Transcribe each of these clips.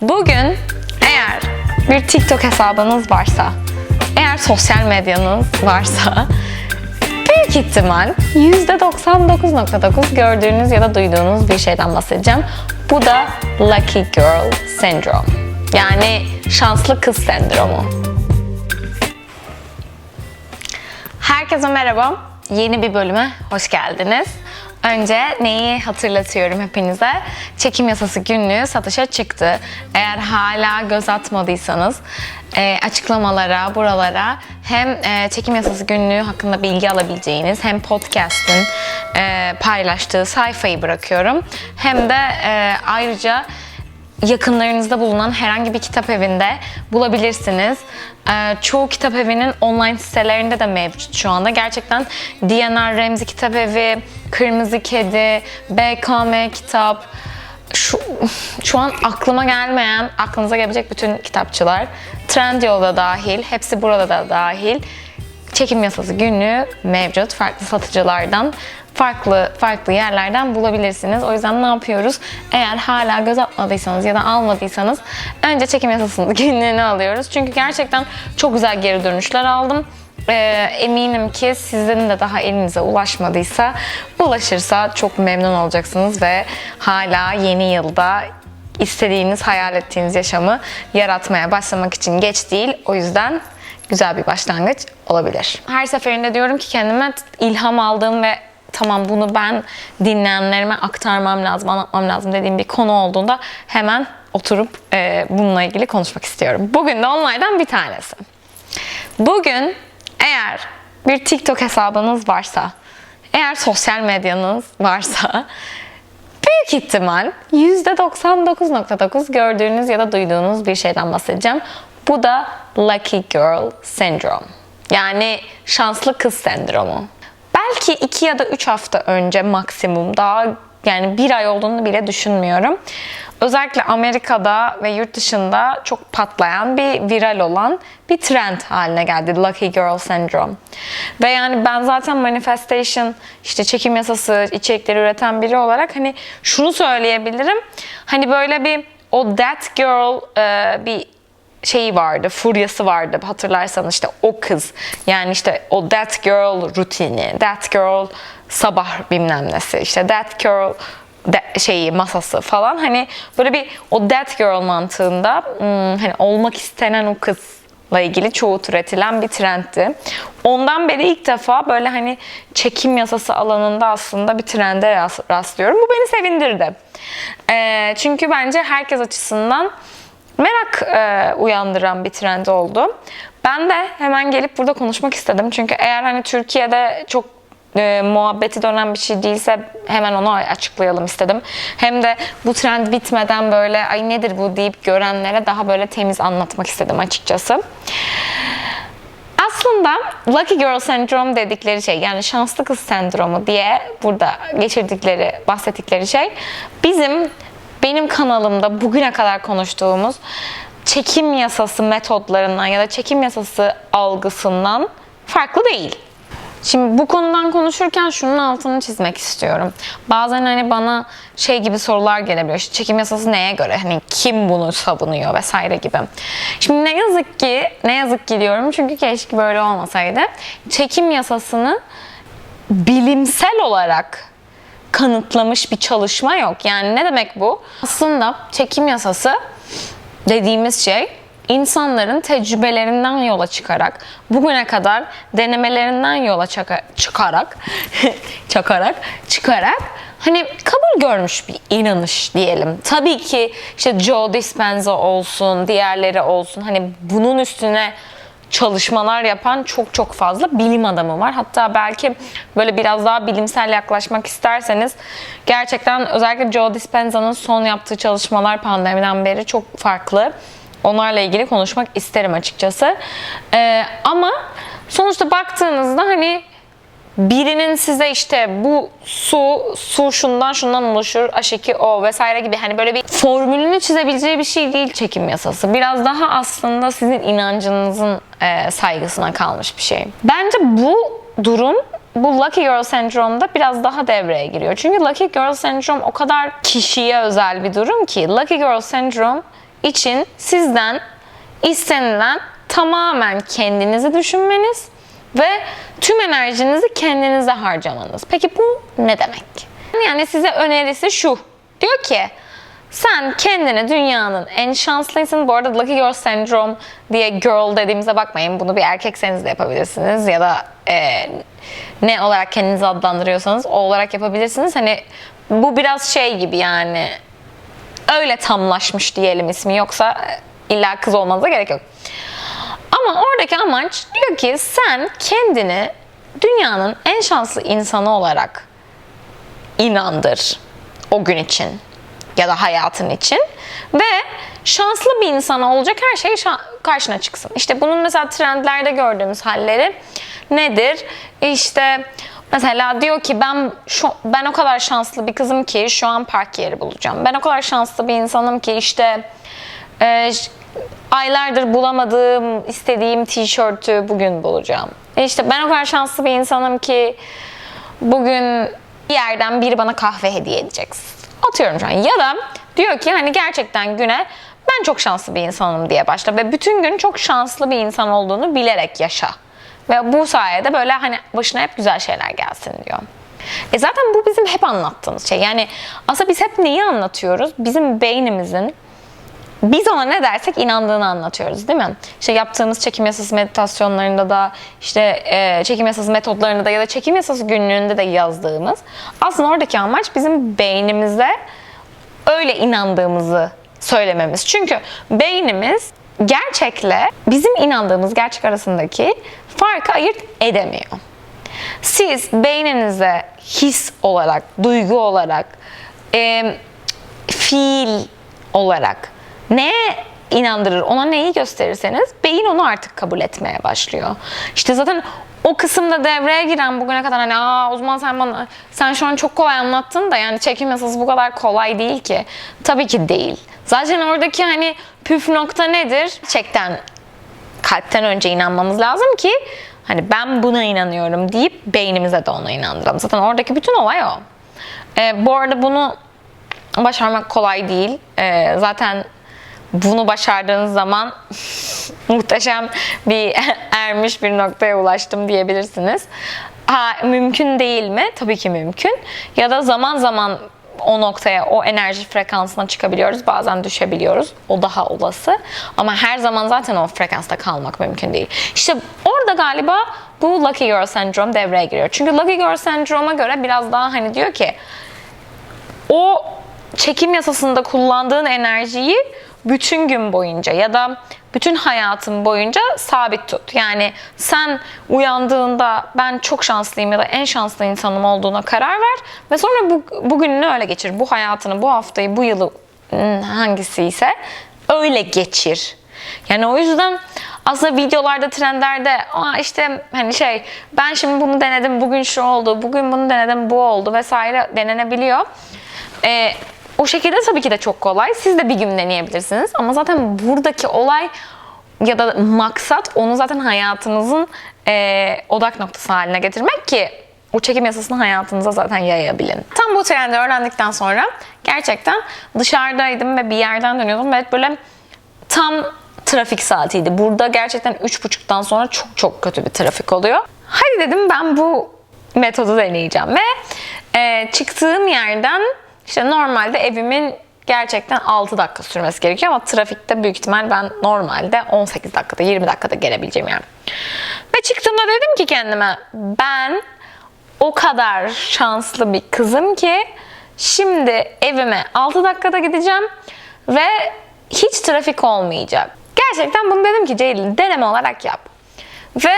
Bugün eğer bir TikTok hesabınız varsa, eğer sosyal medyanız varsa büyük ihtimal %99.9 gördüğünüz ya da duyduğunuz bir şeyden bahsedeceğim. Bu da Lucky Girl Syndrome. Yani şanslı kız sendromu. Herkese merhaba. Yeni bir bölüme hoş geldiniz. Önce neyi hatırlatıyorum hepinize? Çekim yasası günlüğü satışa çıktı. Eğer hala göz atmadıysanız e, açıklamalara, buralara hem e, çekim yasası günlüğü hakkında bilgi alabileceğiniz hem podcast'in e, paylaştığı sayfayı bırakıyorum. Hem de e, ayrıca yakınlarınızda bulunan herhangi bir kitap evinde bulabilirsiniz. Ee, çoğu kitap evinin online sitelerinde de mevcut şu anda. Gerçekten DNR Remzi Kitap Evi, Kırmızı Kedi, BKM Kitap, şu, şu an aklıma gelmeyen, aklınıza gelebilecek bütün kitapçılar. Trendyol'da dahil, hepsi burada da dahil. Çekim yasası günlüğü mevcut. Farklı satıcılardan, farklı farklı yerlerden bulabilirsiniz. O yüzden ne yapıyoruz? Eğer hala göz atmadıysanız ya da almadıysanız önce çekim yasasının günlüğünü alıyoruz. Çünkü gerçekten çok güzel geri dönüşler aldım. Ee, eminim ki sizin de daha elinize ulaşmadıysa, ulaşırsa çok memnun olacaksınız ve hala yeni yılda istediğiniz, hayal ettiğiniz yaşamı yaratmaya başlamak için geç değil. O yüzden güzel bir başlangıç olabilir. Her seferinde diyorum ki kendime ilham aldığım ve tamam bunu ben dinleyenlerime aktarmam lazım, anlatmam lazım dediğim bir konu olduğunda hemen oturup e, bununla ilgili konuşmak istiyorum. Bugün de onlardan bir tanesi. Bugün eğer bir TikTok hesabınız varsa, eğer sosyal medyanız varsa büyük ihtimal %99.9 gördüğünüz ya da duyduğunuz bir şeyden bahsedeceğim. Bu da Lucky Girl Syndrome. Yani şanslı kız sendromu. Belki 2 ya da 3 hafta önce maksimum daha yani bir ay olduğunu bile düşünmüyorum. Özellikle Amerika'da ve yurt dışında çok patlayan bir viral olan bir trend haline geldi Lucky Girl Syndrome. Ve yani ben zaten manifestation işte çekim yasası içerikleri üreten biri olarak hani şunu söyleyebilirim. Hani böyle bir o that girl e, bir şeyi vardı, furyası vardı hatırlarsanız işte o kız yani işte o that girl rutini, that girl sabah bilmem nesi, işte that girl de, şeyi masası falan hani böyle bir o that girl mantığında hmm, hani olmak istenen o kızla ilgili çoğu türetilen bir trendti. Ondan beri ilk defa böyle hani çekim yasası alanında aslında bir trende rast- rastlıyorum. Bu beni sevindirdi. Ee, çünkü bence herkes açısından merak e, uyandıran bir trend oldu. Ben de hemen gelip burada konuşmak istedim. Çünkü eğer hani Türkiye'de çok e, muhabbeti dönen bir şey değilse hemen onu açıklayalım istedim. Hem de bu trend bitmeden böyle ay nedir bu deyip görenlere daha böyle temiz anlatmak istedim açıkçası. Aslında Lucky Girl Syndrome dedikleri şey yani şanslı kız sendromu diye burada geçirdikleri, bahsettikleri şey bizim benim kanalımda bugüne kadar konuştuğumuz çekim yasası metodlarından ya da çekim yasası algısından farklı değil. Şimdi bu konudan konuşurken şunun altını çizmek istiyorum. Bazen hani bana şey gibi sorular gelebiliyor. İşte çekim yasası neye göre? Hani kim bunu savunuyor vesaire gibi. Şimdi ne yazık ki, ne yazık ki diyorum çünkü keşke böyle olmasaydı. Çekim yasasını bilimsel olarak kanıtlamış bir çalışma yok. Yani ne demek bu? Aslında çekim yasası dediğimiz şey insanların tecrübelerinden yola çıkarak, bugüne kadar denemelerinden yola çaka- çıkarak, çakarak, çıkarak hani kabul görmüş bir inanış diyelim. Tabii ki işte Joe Dispenza olsun, diğerleri olsun hani bunun üstüne çalışmalar yapan çok çok fazla bilim adamı var. Hatta belki böyle biraz daha bilimsel yaklaşmak isterseniz gerçekten özellikle Joe Dispenza'nın son yaptığı çalışmalar pandemiden beri çok farklı. Onlarla ilgili konuşmak isterim açıkçası. Ee, ama sonuçta baktığınızda hani birinin size işte bu su, su şundan şundan oluşur, H2O vesaire gibi hani böyle bir formülünü çizebileceği bir şey değil çekim yasası. Biraz daha aslında sizin inancınızın e, saygısına kalmış bir şey. Bence bu durum bu Lucky Girl Syndrome'da biraz daha devreye giriyor. Çünkü Lucky Girl Syndrome o kadar kişiye özel bir durum ki Lucky Girl Syndrome için sizden istenilen tamamen kendinizi düşünmeniz ve tüm enerjinizi kendinize harcamanız. Peki bu ne demek? Yani size önerisi şu. Diyor ki sen kendini dünyanın en şanslısın. Bu arada Lucky Girl Syndrome diye girl dediğimize bakmayın. Bunu bir erkekseniz de yapabilirsiniz. Ya da e, ne olarak kendinizi adlandırıyorsanız o olarak yapabilirsiniz. Hani bu biraz şey gibi yani öyle tamlaşmış diyelim ismi. Yoksa e, illa kız olmanıza gerek yok. Ama oradaki amaç diyor ki sen kendini dünyanın en şanslı insanı olarak inandır o gün için ya da hayatın için ve şanslı bir insan olacak her şey karşına çıksın. İşte bunun mesela trendlerde gördüğümüz halleri nedir? İşte mesela diyor ki ben şu ben o kadar şanslı bir kızım ki şu an park yeri bulacağım. Ben o kadar şanslı bir insanım ki işte aylardır bulamadığım, istediğim tişörtü bugün bulacağım. E işte ben o kadar şanslı bir insanım ki bugün bir yerden biri bana kahve hediye edeceksin. Atıyorum şu an. Ya da diyor ki hani gerçekten güne ben çok şanslı bir insanım diye başla ve bütün gün çok şanslı bir insan olduğunu bilerek yaşa. Ve bu sayede böyle hani başına hep güzel şeyler gelsin diyor. E zaten bu bizim hep anlattığımız şey. Yani aslında biz hep neyi anlatıyoruz? Bizim beynimizin biz ona ne dersek inandığını anlatıyoruz değil mi? İşte yaptığımız çekim yasası meditasyonlarında da işte e, çekim yasası metodlarında da ya da çekim yasası günlüğünde de yazdığımız aslında oradaki amaç bizim beynimize öyle inandığımızı söylememiz. Çünkü beynimiz gerçekle bizim inandığımız gerçek arasındaki farkı ayırt edemiyor. Siz beyninize his olarak, duygu olarak, e, fiil olarak neye inandırır, ona neyi gösterirseniz beyin onu artık kabul etmeye başlıyor. İşte zaten o kısımda devreye giren bugüne kadar hani aa o zaman sen bana sen şu an çok kolay anlattın da yani çekim yasası bu kadar kolay değil ki. Tabii ki değil. Zaten oradaki hani püf nokta nedir? Gerçekten kalpten önce inanmamız lazım ki hani ben buna inanıyorum deyip beynimize de ona inandıralım. Zaten oradaki bütün olay o. Ee, bu arada bunu başarmak kolay değil. Ee, zaten bunu başardığınız zaman muhteşem bir ermiş bir noktaya ulaştım diyebilirsiniz. Ha, mümkün değil mi? Tabii ki mümkün. Ya da zaman zaman o noktaya, o enerji frekansına çıkabiliyoruz. Bazen düşebiliyoruz. O daha olası. Ama her zaman zaten o frekansta kalmak mümkün değil. İşte orada galiba bu Lucky Girl Syndrome devreye giriyor. Çünkü Lucky Girl Syndrome'a göre biraz daha hani diyor ki o çekim yasasında kullandığın enerjiyi bütün gün boyunca ya da bütün hayatın boyunca sabit tut. Yani sen uyandığında ben çok şanslıyım ya da en şanslı insanım olduğuna karar ver ve sonra bu, bugününü öyle geçir. Bu hayatını, bu haftayı, bu yılı ıı, hangisi ise öyle geçir. Yani o yüzden aslında videolarda, trendlerde Aa işte hani şey ben şimdi bunu denedim, bugün şu oldu, bugün bunu denedim, bu oldu vesaire denenebiliyor. Ee, o şekilde tabii ki de çok kolay. Siz de bir gün deneyebilirsiniz. Ama zaten buradaki olay ya da maksat onu zaten hayatınızın e, odak noktası haline getirmek ki o çekim yasasını hayatınıza zaten yayabilin. Tam bu trendi öğrendikten sonra gerçekten dışarıdaydım ve bir yerden dönüyordum ve böyle tam trafik saatiydi. Burada gerçekten üç buçuktan sonra çok çok kötü bir trafik oluyor. Hadi dedim ben bu metodu deneyeceğim ve e, çıktığım yerden işte normalde evimin gerçekten 6 dakika sürmesi gerekiyor ama trafikte büyük ihtimal ben normalde 18 dakikada 20 dakikada gelebileceğim yani. Ve çıktığımda dedim ki kendime ben o kadar şanslı bir kızım ki şimdi evime 6 dakikada gideceğim ve hiç trafik olmayacak. Gerçekten bunu dedim ki Ceylin deneme olarak yap. Ve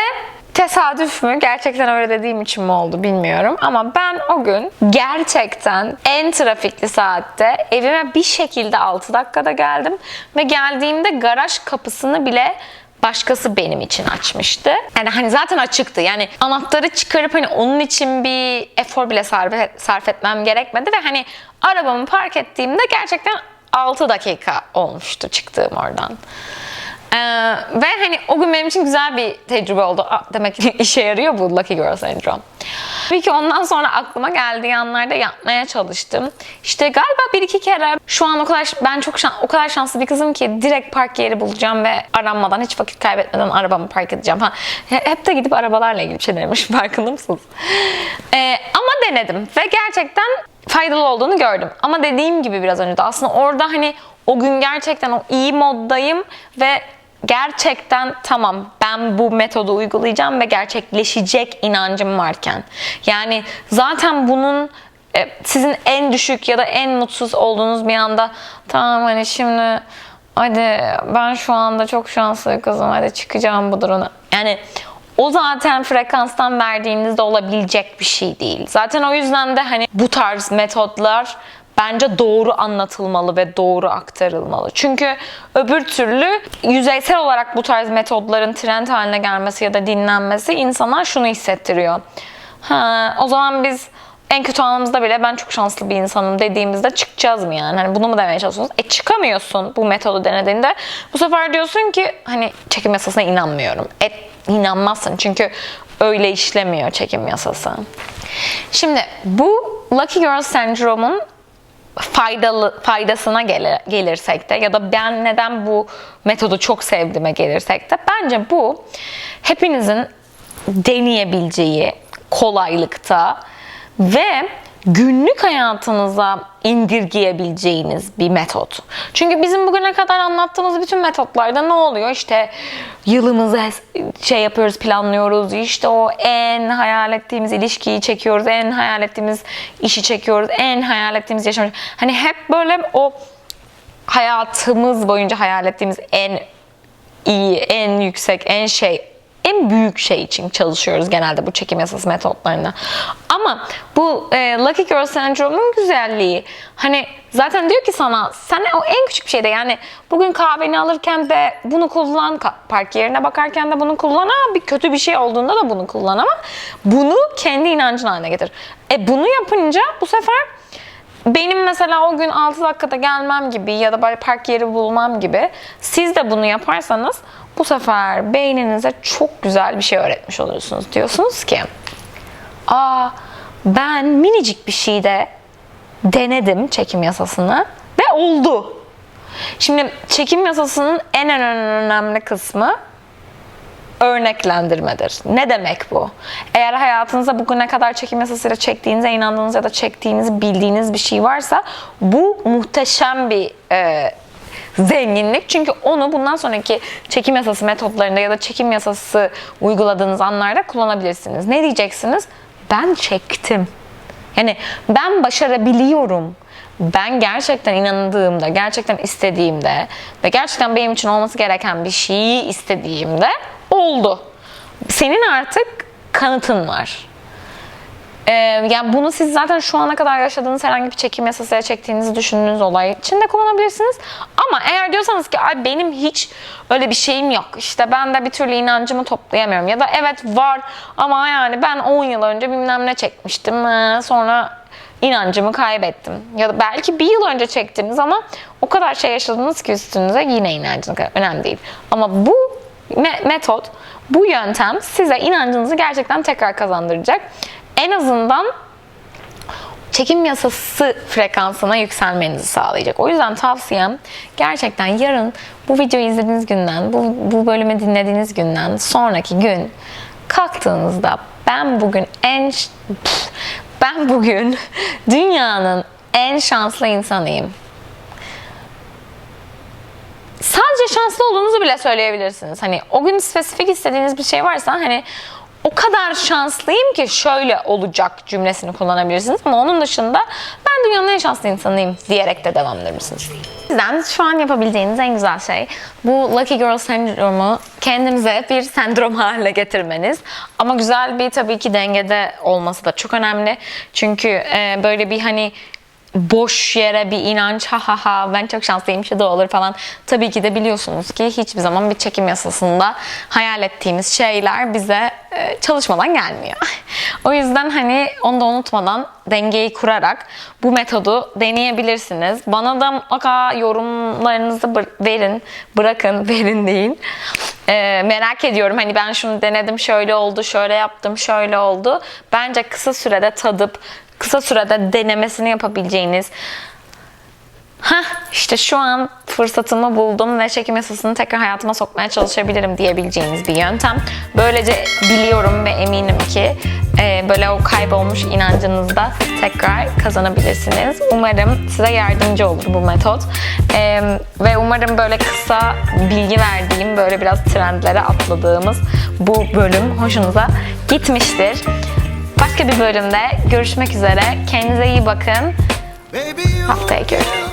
tesadüf mü gerçekten öyle dediğim için mi oldu bilmiyorum ama ben o gün gerçekten en trafikli saatte evime bir şekilde 6 dakikada geldim ve geldiğimde garaj kapısını bile başkası benim için açmıştı. Yani hani zaten açıktı. Yani anahtarı çıkarıp hani onun için bir efor bile sarf, etmem gerekmedi ve hani arabamı park ettiğimde gerçekten 6 dakika olmuştu çıktığım oradan. Ee, ve hani o gün benim için güzel bir tecrübe oldu. Demek ki işe yarıyor bu Lucky Girl Syndrome. Tabii ki ondan sonra aklıma geldiği anlarda yapmaya çalıştım. İşte galiba bir iki kere şu an o kadar ben çok şan, o kadar şanslı bir kızım ki direkt park yeri bulacağım ve aranmadan hiç vakit kaybetmeden arabamı park edeceğim. Ha, he- hep de gidip arabalarla ilgili bir şey denemiş farkında mısınız? Ee, ama denedim ve gerçekten faydalı olduğunu gördüm. Ama dediğim gibi biraz önce de aslında orada hani o gün gerçekten o iyi moddayım ve gerçekten tamam ben bu metodu uygulayacağım ve gerçekleşecek inancım varken. Yani zaten bunun e, sizin en düşük ya da en mutsuz olduğunuz bir anda tamam hani şimdi hadi ben şu anda çok şanslı kızım hadi çıkacağım bu durumda. Yani o zaten frekanstan verdiğinizde olabilecek bir şey değil. Zaten o yüzden de hani bu tarz metotlar bence doğru anlatılmalı ve doğru aktarılmalı. Çünkü öbür türlü yüzeysel olarak bu tarz metodların trend haline gelmesi ya da dinlenmesi insana şunu hissettiriyor. Ha, o zaman biz en kötü anımızda bile ben çok şanslı bir insanım dediğimizde çıkacağız mı yani? Hani bunu mu demeye çalışıyorsunuz? E çıkamıyorsun bu metodu denediğinde. Bu sefer diyorsun ki hani çekim yasasına inanmıyorum. E inanmazsın çünkü öyle işlemiyor çekim yasası. Şimdi bu Lucky Girl sendromun faydalı faydasına gele- gelirsek de ya da ben neden bu metodu çok sevdiğime gelirsek de bence bu hepinizin deneyebileceği kolaylıkta ve günlük hayatınıza indirgeyebileceğiniz bir metot. Çünkü bizim bugüne kadar anlattığımız bütün metotlarda ne oluyor? İşte yılımızı şey yapıyoruz, planlıyoruz. İşte o en hayal ettiğimiz ilişkiyi çekiyoruz, en hayal ettiğimiz işi çekiyoruz, en hayal ettiğimiz yaşamı. Hani hep böyle o hayatımız boyunca hayal ettiğimiz en iyi, en yüksek, en şey, en büyük şey için çalışıyoruz genelde bu çekim yasası metotlarında. Ama bu e, Lucky Girl Syndrome'un güzelliği hani zaten diyor ki sana sen o en küçük bir şeyde yani bugün kahveni alırken de bunu kullan, park yerine bakarken de bunu kullan ama bir kötü bir şey olduğunda da bunu kullan ama bunu kendi inancın haline getir. E bunu yapınca bu sefer benim mesela o gün 6 dakikada gelmem gibi ya da böyle park yeri bulmam gibi siz de bunu yaparsanız bu sefer beyninize çok güzel bir şey öğretmiş oluyorsunuz. Diyorsunuz ki aa ben minicik bir şeyde denedim çekim yasasını ve oldu. Şimdi çekim yasasının en önemli kısmı örneklendirmedir. Ne demek bu? Eğer hayatınızda bugüne kadar çekim yasasıyla çektiğinize inandığınız ya da çektiğinizi bildiğiniz bir şey varsa bu muhteşem bir e, zenginlik. Çünkü onu bundan sonraki çekim yasası metotlarında ya da çekim yasası uyguladığınız anlarda kullanabilirsiniz. Ne diyeceksiniz? Ben çektim. Yani ben başarabiliyorum. Ben gerçekten inandığımda, gerçekten istediğimde ve gerçekten benim için olması gereken bir şeyi istediğimde oldu. Senin artık kanıtın var. Ee, yani bunu siz zaten şu ana kadar yaşadığınız herhangi bir çekim yasasıyla çektiğinizi düşündüğünüz olay için de kullanabilirsiniz. Ama eğer diyorsanız ki Ay, benim hiç öyle bir şeyim yok. İşte ben de bir türlü inancımı toplayamıyorum. Ya da evet var ama yani ben 10 yıl önce bilmem ne çekmiştim. Ee, Sonra inancımı kaybettim. Ya da belki bir yıl önce çektiniz ama o kadar şey yaşadınız ki üstünüze yine inancınız önemli değil. Ama bu me- metot, bu yöntem size inancınızı gerçekten tekrar kazandıracak. En azından çekim yasası frekansına yükselmenizi sağlayacak. O yüzden tavsiyem gerçekten yarın bu videoyu izlediğiniz günden, bu, bu bölümü dinlediğiniz günden sonraki gün kalktığınızda ben bugün en ben bugün dünyanın en şanslı insanıyım. Sadece şanslı olduğunuzu bile söyleyebilirsiniz. Hani o gün spesifik istediğiniz bir şey varsa hani o kadar şanslıyım ki şöyle olacak cümlesini kullanabilirsiniz. Ama onun dışında ben dünyanın en şanslı insanıyım diyerek de devam edebilirsiniz. O yüzden şu an yapabileceğiniz en güzel şey bu Lucky Girl sendromu kendinize bir sendrom haline getirmeniz. Ama güzel bir tabii ki dengede olması da çok önemli. Çünkü e, böyle bir hani boş yere bir inanç ha ha ha ben çok şanslıyım şu da olur falan. Tabii ki de biliyorsunuz ki hiçbir zaman bir çekim yasasında hayal ettiğimiz şeyler bize e, çalışmadan gelmiyor. o yüzden hani onu da unutmadan dengeyi kurarak bu metodu deneyebilirsiniz. Bana da mutlaka yorumlarınızı verin. Bırakın, verin değil. E, merak ediyorum hani ben şunu denedim şöyle oldu, şöyle yaptım, şöyle oldu. Bence kısa sürede tadıp kısa sürede denemesini yapabileceğiniz Hah işte şu an fırsatımı buldum ve çekim yasasını tekrar hayatıma sokmaya çalışabilirim diyebileceğiniz bir yöntem. Böylece biliyorum ve eminim ki e, böyle o kaybolmuş inancınızı da tekrar kazanabilirsiniz. Umarım size yardımcı olur bu metot. E, ve umarım böyle kısa bilgi verdiğim, böyle biraz trendlere atladığımız bu bölüm hoşunuza gitmiştir. Başka bir bölümde görüşmek üzere. Kendinize iyi bakın. Haftaya görüşürüz.